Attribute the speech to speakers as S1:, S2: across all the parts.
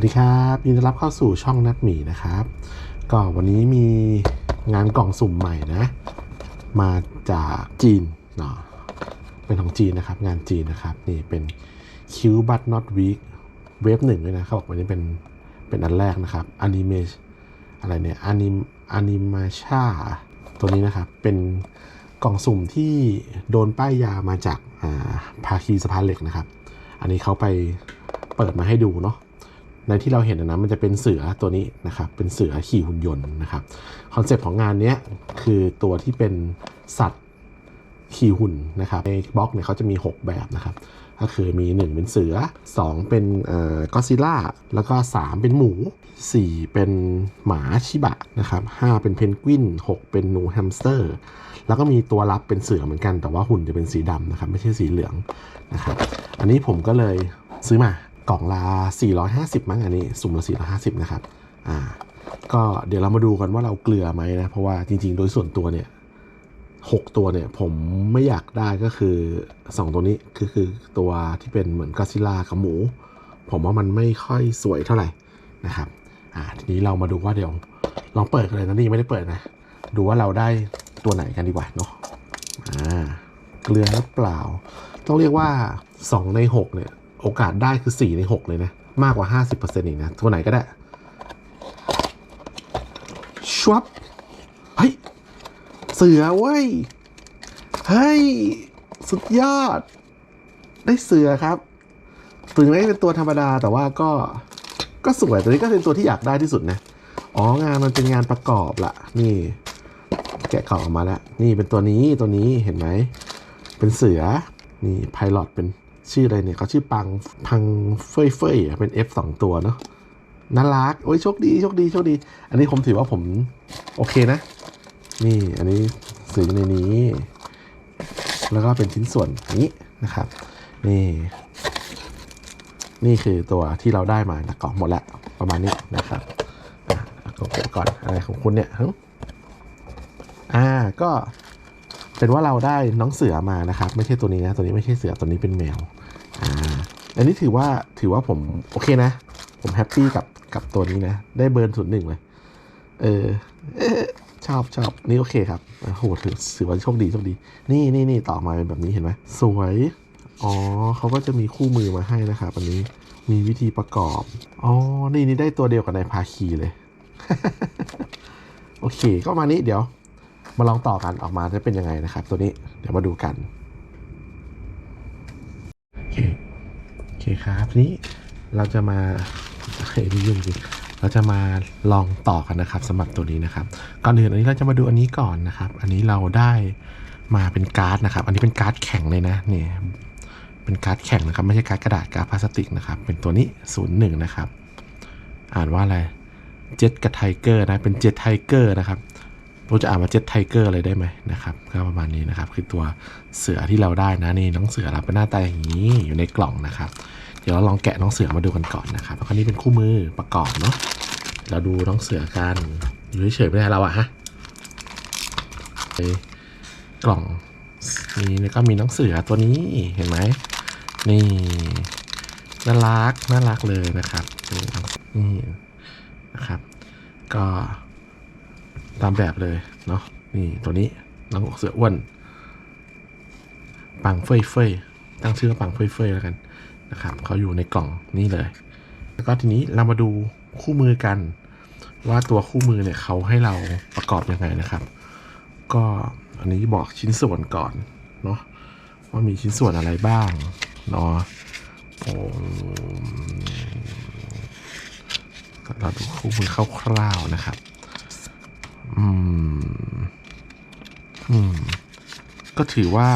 S1: วัสดีครับยินดีต้อนรับเข้าสู่ช่องนัดหมีนะครับ ก็วันนี้มีงานกล่องสุ่มใหม่นะ มาจากจีนเนาะเป็นของจีนนะครับ งานจีนนะครับ นี่เป็น Q but not weak เวฟหนึ่งด้วยนะเขาบอกวันนี้เป็นเป็นอันแรกนะครับอนิเมชอะไรเนี่ยอนิมอนิมาชาตัวนี้นะครับ เป็นกล่องสุ่มที่โดนป้ายยามาจากอ่าภาคีสะพานเหล็กนะครับ อันนี้เขาไปเปิดมาให้ดูเนาะ ในที่เราเห็นนะมันจะเป็นเสือตัวนี้นะครับ เป็นเสือขี่หุ่นยนต์นะครับคอนเซปต์ของงานนี้คือตัวที่เป็นสัตว์ขี่หุ่นนะครับในบล็อกเนี่ยเขาจะมี 6 แบบนะครับ ก็คือมี 1 เป็นเสือ 2 เป็นเอ่อกอซิล่าแล้วก็ 3 เป็นหมู 4 เป็นหมาชิบะนะครับ5เป็นเพนกวิน 6 เป็นนูแฮมสเตอร์ แล้วก็มีตัวรับเป็นเสือเหมือนกันแต่ว่าหุ่นจะเป็นสีดำนะครับ ไม่ใช่สีเหลืองนะครับ อันนี้ผมก็เลยซื้อมา กล่องละ450 มั้งอันนี้ สุ่มละ450 นะครับ อ่า ก็เดี๋ยวเรามาดูกันว่าเราเกลือไหมนะ เพราะว่าจริง ๆ โดยส่วนตัวเนี่ย6ตัวเนี่ยผมไม่อยากได้ก็คือ2ตัวนี้คือคือตัวที่เป็นเหมือนก d ซิล่ากับหมู ผมว่ามันไม่ค่อยสวยเท่าไหร่นะครับ อ่าทีนี้เรามาดูว่าเดี๋ยวลองเปิดกันเลยนะนี่ไม่ได้เปิดนะ ดูว่าเราได้ตัวไหนกันดีกว่าเนาะอ่าเกลือหรือเปล่า ต้องเรียกว่า 2 ใน 6 เนี่ย โอกาสได้คือ 4 ใน 6 เลยนะ มากกว่า 50%อีกนะ ตัวไหนก็ได้ชวับเฮ้ย เสือเว้ย เฮ้ย สุดยอด ได้เสือครับ ถึงไม่เป็นตัวธรรมดาแต่ว่าก็ก็สวยตัวนี้ก็เป็นตัวที่อยากได้ที่สุดนะ อ๋องานมันเป็นงานประกอบละนี่ แกะกล่องออกมาแล้ว นี่เป็นตัวนี้ตัวนี้เห็นไหม เป็นเสือ นี่ไพลอตเป็น ชื่ออะไรเนี่ยเขาชื่อปังพังเฟยเฟยเป็น F สองตัวเนาะน่ารัก โอ้ยโชคดีโชคดีโชคดี อันนี้ผมถือว่าผมโอเคนะ นี่อันนี้สื่อในนี้ แล้วก็เป็นชิ้นส่วนนี้นะครับ นี่ นี่คือตัวที่เราได้มาจากกล่องหมดแล้วประมาณนี้นะครับอะเอากดก่อนอะไรของคุณเนี่ยหึอ่าก็เป็นว่าเราได้น้องเสือมานะครับ ไม่ใช่ตัวนี้นะ ตัวนี้ไม่ใช่เสือตัวนี้เป็นแมว อันนี้ถือว่าถือว่าผมโอเคนะ ผมแฮปปี้กับกับตัวนี้นะ ได้เบิร์นศูนย์หนึ่งเลยเออเออชอบชอบนี่โอเคครับโอ้โหถือถือว่าโชคดีโชคดี นี่นี่นี่ต่อมาเป็นแบบนี้เห็นไหมสวย อ๋อเขาก็จะมีคู่มือมาให้นะครับอันนี้มีวิธีประกอบ อ๋อ นี่นี่ได้ตัวเดียวกับในพาคีเลย โอเค ก็มานี้เดี๋ยว มาลองต่อกันออกมาจะเป็นยังไงนะครับ ตัวนี้ เดี๋ยวมาดูกัน โอเค โอเคครับนี้เราจะมาเฮ้ยนี่ยุ่งจริงเราจะมาลองต่อกันนะครับสำหรับตัวนี้นะครับ ก่อนอื่นอันนี้เราจะมาดูอันนี้ก่อนนะครับ อันนี้เราได้มาเป็นการ์ดนะครับ อันนี้เป็นการ์ดแข็งเลยนะเนี่ยเป็นการ์ดแข็งนะครับ ไม่ใช่การ์ดกระดาษการ์ดพลาสติกนะครับ เป็นตัวนี้ศูนย์หนึ่งนะครับ อ่านว่าอะไรเจ็ตกับไทเกอร์นะ เป็นเจ็ตไทเกอร์นะครับเราจะอ่านว่าเจ็ตไทเกอร์เลยได้ไหมนะครับ ก็ประมาณนี้นะครับ คือตัวเสือที่เราได้นะนี่น้องเสือเราเป็นหน้าตาอย่างนี้อยู่ในกล่องนะครับ เดี๋ยวเราลองแกะน้องเสือมาดูกันก่อนนะครับแล้วก็นี่เป็นคู่มือประกอบเนาะเราดูน้องเสือกันอยู่เฉยๆไม่ได้เราอะฮะไปกล่องนี่แล้วก็มีน้องเสือตัวนี้เห็นไหมนี่น่ารักน่ารักเลยนะครับนี่นี่นะครับ ก็ตามแบบเลยเนาะนี่ตัวนี้น้องเสืออ้วนปังเฟยเฟยตั้งชื่อว่าปังเฟยเฟยแล้วกัน นะครับเขาอยู่ในกล่องนี่เลย แล้วก็ทีนี้เรามาดูคู่มือกัน ว่าตัวคู่มือเนี่ยเขาให้เราประกอบยังไงนะครับ ก็อันนี้บอกชิ้นส่วนก่อนเนาะว่ามีชิ้นส่วนอะไรบ้างเนาะโอ้เราดูคู่มือคร่าวๆนะครับ อืม อืม ก็ถือว่า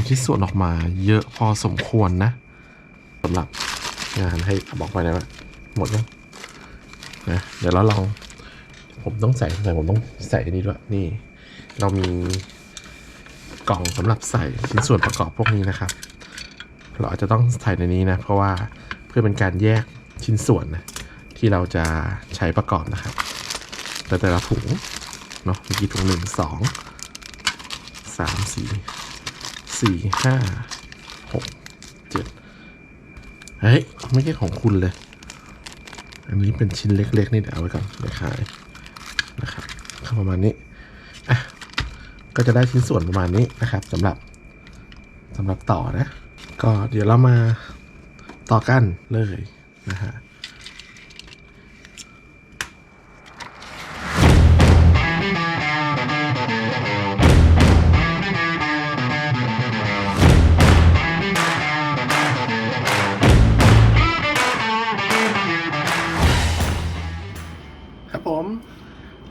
S1: ำชิ้นส่วนออกมาเยอะพอสมควรนะสำหรับงานให้บอกไปนะว่าหมดแล้วนะเดี๋ยวเราลองผมต้องใส่ใส่ผมต้องใส่นนี้ด้วยนี่ เรามีกล่องสำหรับใส่ชิ้นส่วนประกอบพวกนี้นะครับ เราอาจจะต้องใส่ในนี้นะ เพราะว่าเพื่อเป็นการแยกชิ้นส่วนนะที่เราจะใช้ประกอบนะครับ แต่แต่ละถุงเนาะเมื่อกี้ถุงหนึ่งสองสามสี่ สี่ห้าหกเจ็ดเฮ้ย ไม่ใช่ของคุณเลย อันนี้เป็นชิ้นเล็ก ๆ นี่เดี๋ยวเอาไว้ก่อนไปขายนะครับข้าประมาณนี้อะก็จะได้ชิ้นส่วนประมาณนี้นะครับสำหรับสำหรับต่อนะ ก็เดี๋ยวเรามาต่อกันเลยนะฮะ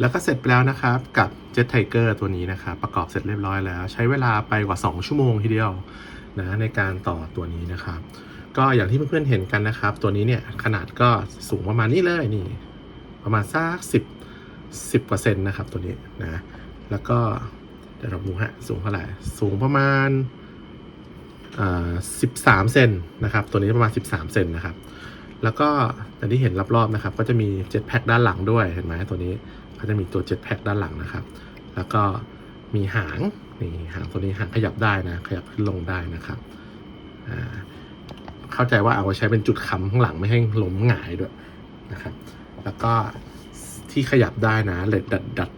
S1: แล้วก็เสร็จไปแล้วนะครับ กับ Jet Tiger ตัวนี้นะครับประกอบเสร็จเรียบร้อยแล้ว ใช้เวลาไปกว่า 2 ชั่วโมงทีเดียวนะในการต่อตัวนี้นะครับ ก็อย่างที่เพื่อนๆเห็นกันนะครับ ตัวนี้เนี่ยขนาดก็สูงประมาณนี้เลยนี่ ประมาณสักสิบสิบกว่าเซนนะครับตัวนี้นะแล้วก็เดี๋ยวเราดูฮะสูงเท่าไหร่สูงประมาณสิบสามเซนนะครับ ตัวนี้ประมาณ 13 เซนนะครับ แล้วก็อย่างที่เห็นรอบๆนะครับ ก็จะมีเจ็ตแพ็กด้านหลังด้วย เห็นไหมตัวนี้ ก็จะมีตัวเจ็ตแพ็กด้านหลังนะครับ แล้วก็มีหางนี่หางตัวนี้หางขยับได้นะ ขยับขึ้นลงได้นะครับเข้าใจว่าเอาไว้ใช้เป็นจุดค้ำข้างหลังไม่ให้ล้มหงายด้วยนะครับ แล้วก็ที่ขยับได้นะเลดดัดดัด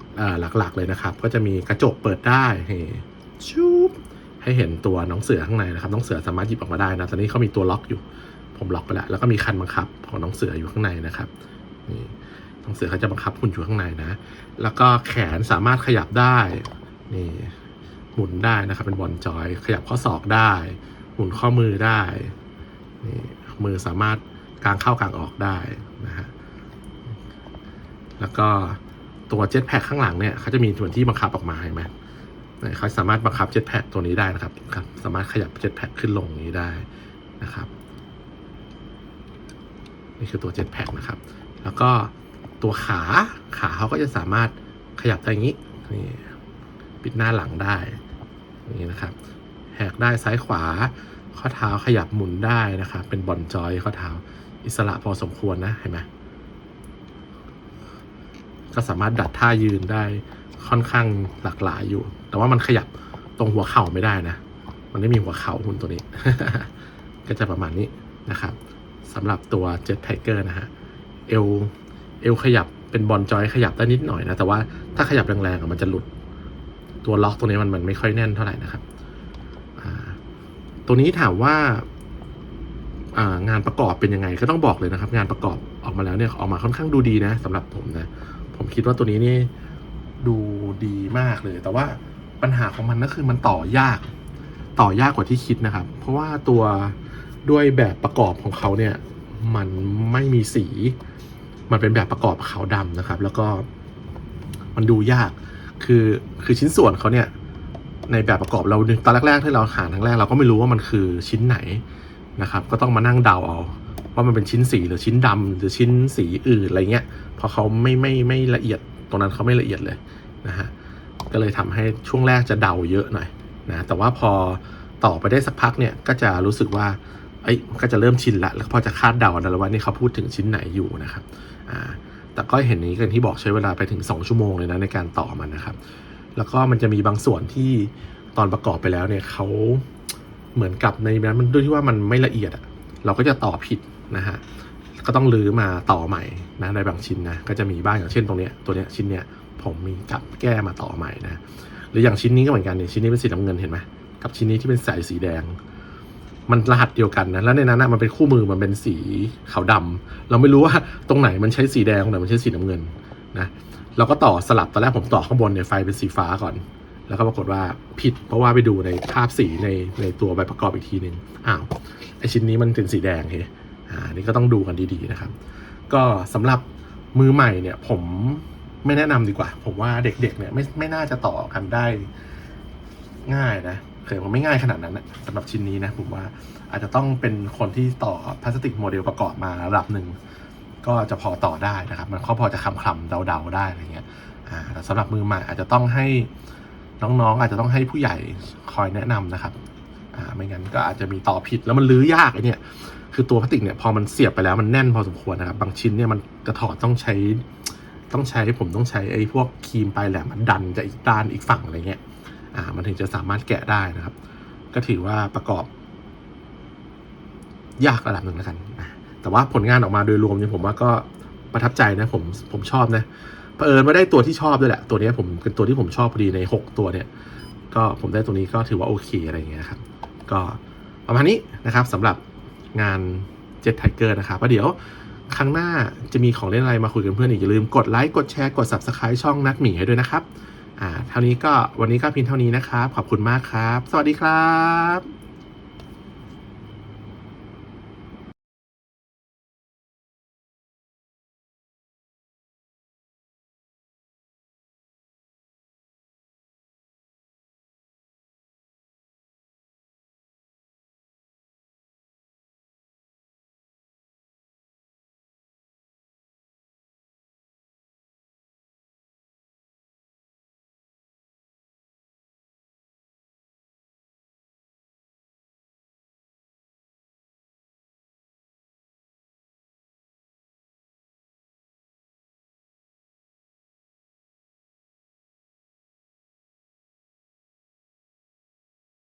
S1: หลักๆเลยนะครับ ก็จะมีกระจกเปิดได้เฮ้ชูบให้เห็นตัวน้องเสือข้างในนะครับ น้องเสือสามารถหยิบออกมาได้นะตอนนี้เขามีตัวล็อกอยู่ ผมล็อกไปแล้ว แล้วก็มีคันบังคับของน้องเสืออยู่ข้างในนะครับนี่ น้องเสือเขาจะบังคับหุ่นอยู่ข้างในนะ แล้วก็แขนสามารถขยับได้ นี่หมุนได้นะครับเป็นบอลจอย ขยับข้อศอกได้ หมุนข้อมือได้ นี่มือสามารถกางเข้ากางออกได้นะฮะ แล้วก็ตัวเจ็ตแพ็คข้างหลังเนี่ยเขาจะมีส่วนที่บังคับออกมาเห็นไหมเนี่ยเขาสามารถบังคับเจ็ตแพ็คตัวนี้ได้นะครับครับ สามารถขยับเจ็ตแพ็คขึ้นลงอย่างนี้ได้นะครับ นี่คือตัวเจ็ตแพ็คนะครับ แล้วก็ ตัวขาขาเขาก็จะสามารถขยับได้อย่างนี้นี่ปิดหน้าหลังได้นี่นะครับ แหกได้ซ้ายขวา ข้อเท้าขยับหมุนได้นะครับ เป็นบอลจอยข้อเท้าอิสระพอสมควรนะเห็นไหมก็สามารถดัดท่ายืนได้ค่อนข้างหลากหลายอยู่ แต่ว่ามันขยับตรงหัวเข่าไม่ได้นะ มันไม่มีหัวเข่าหุ่นตัวนี้ ก็จะประมาณนี้นะครับสำหรับตัว Jet Tiger นะฮะ เอว เอวขยับเป็นบอลจอยขยับได้นิดหน่อยนะ แต่ว่าถ้าขยับแรงๆอะมันจะหลุด ตัวล็อกตัวนี้มันมันไม่ค่อยแน่นเท่าไหร่นะครับตัวนี้ถามว่าอ่างานประกอบเป็นยังไงก็ต้องบอกเลยนะครับ งานประกอบออกมาแล้วเนี่ยออกมาค่อนข้างดูดีนะสำหรับผมนะ ผมคิดว่าตัวนี้นี่ดูดีมากเลย แต่ว่าปัญหาของมันก็คือมันต่อยาก ต่อยากกว่าที่คิดนะครับ เพราะว่าตัวด้วยแบบประกอบของเขาเนี่ย มันไม่มีสี มันเป็นแบบประกอบขาวดำนะครับ แล้วก็มันดูยากคือคือชิ้นส่วนเขาเนี่ยในแบบประกอบเราตอนแรกๆที่เราหาครั้งแรกเราก็ไม่รู้ว่ามันคือชิ้นไหนนะครับ ก็ต้องมานั่งเดาเอา ว่ามันเป็นชิ้นสีหรือชิ้นดำหรือชิ้นสีอื่นอะไรเงี้ยเพราะเขาไม่ไม่ไม่ละเอียดตรงนั้นเขาไม่ละเอียดเลยนะฮะก็เลยทำให้ช่วงแรกจะเดาเยอะหน่อยนะแต่ว่าพอต่อไปได้สักพักเนี่ยก็จะรู้สึกว่าเอ้ยก็จะเริ่มชินละแล้วพอจะคาดเดาได้แล้วว่านี่เขาพูดถึงชิ้นไหนอยู่นะครับาแต่ก็เห็นนี้กันที่บอกใช้เวลาไปถึง 2 ชั่วโมงเลยนะในการต่อมันนะครับ แล้วก็มันจะมีบางส่วนที่ตอนประกอบไปแล้วเนี่ยเขาเหมือนกับในนั้นมันด้วยที่ว่ามันไม่ละเอียดอะเราก็จะต่อผิดนะฮะก็ต้องรื้อมาต่อใหม่นะในบางชิ้นนะก็จะมีบ้างอย่างเช่นตรงเนี้ยตัวเนี้ยชิ้นเนี้ยผมมีกับแก้มาต่อใหม่นะหรืออย่างชิ้นนี้ก็เหมือนกันเนี่ยชิ้นนี้เป็นสีน้ำเงินเห็นไหมกับชิ้นนี้ที่เป็นสายสีแดง มันรหัสเดียวกันนะแล้วในนั้นนะมันเป็นคู่มือมันเป็นสีขาวดำเราไม่รู้ว่าตรงไหนมันใช้สีแดงตรงไหนมันใช้สีน้ำเงินนะเราก็ต่อสลับตอนแรกผมต่อข้างบนเนี่ยไฟเป็นสีฟ้าก่อน แล้วก็ปรากฏว่าผิดเพราะว่าไปดูในภาพสีในในตัวใบประกอบอีกทีหนึ่งอ้าวไอชิ้นนี้มันเป็นสีแดงเฮ้อ่านี่ก็ต้องดูกันดีๆนะครับ ก็สำหรับมือใหม่เนี่ยผมไม่แนะนำดีกว่า ผมว่าเด็กๆเนี่ยไม่ไม่น่าจะต่อกันได้ง่ายนะ เคยผมไม่ง่ายขนาดนั้นนะสำหรับชิ้นนี้นะผมว่าอาจจะต้องเป็นคนที่ต่อพลาสติกโมเดลประกอบมาระดับหนึ่งก็จะพอต่อได้นะครับ มันก็พอจะคำคำเดาๆได้อะไรเงี้ยอ่าแต่สำหรับมือใหม่อาจจะต้องให้น้องๆ อาจจะต้องให้ผู้ใหญ่คอยแนะนำนะครับอ่าไม่งั้นก็อาจจะมีต่อผิดแล้วมันลื้อยากไอเนี่ยคือตัวพลาสติกเนี่ยพอมันเสียบไปแล้วมันแน่นพอสมควรนะครับ บางชิ้นเนี่ยมันจะถอดต้องใช้ต้องใช้ผมต้องใช้ไอ้พวกครีมปลายแหลมมันดันจากอีกด้านอีกฝั่งอะไรเงี้ย อ่ามันถึงจะสามารถแกะได้นะครับ ก็ถือว่าประกอบ ยากระดับหนึ่งแล้วกันแต่ว่าผลงานออกมาโดยรวมเนี่ยผมว่าก็ประทับใจนะผมผมชอบนะเผอิญว่าได้ตัวที่ชอบด้วยแหละ ตัวนี้ผมเป็นตัวที่ผมชอบพอดีใน 6 ตัวเนี่ย ก็ผมได้ตัวนี้ก็ถือว่าโอเคอะไรอย่างเงี้ยครับ ก็ประมาณนี้นะครับสำหรับงาน Jet Tiger นะครับแล้วเดี๋ยวครั้งหน้าจะมีของเล่นอะไรมาคุยกันเพื่อนอีกอย่าลืมกดไลค์กดแชร์กด Subscribe ช่องนัดหมีให้ด้วยนะครับ อ่าเท่านี้ก็วันนี้ก็เพียงเท่านี้นะครับ ขอบคุณมากครับ สวัสดีครับ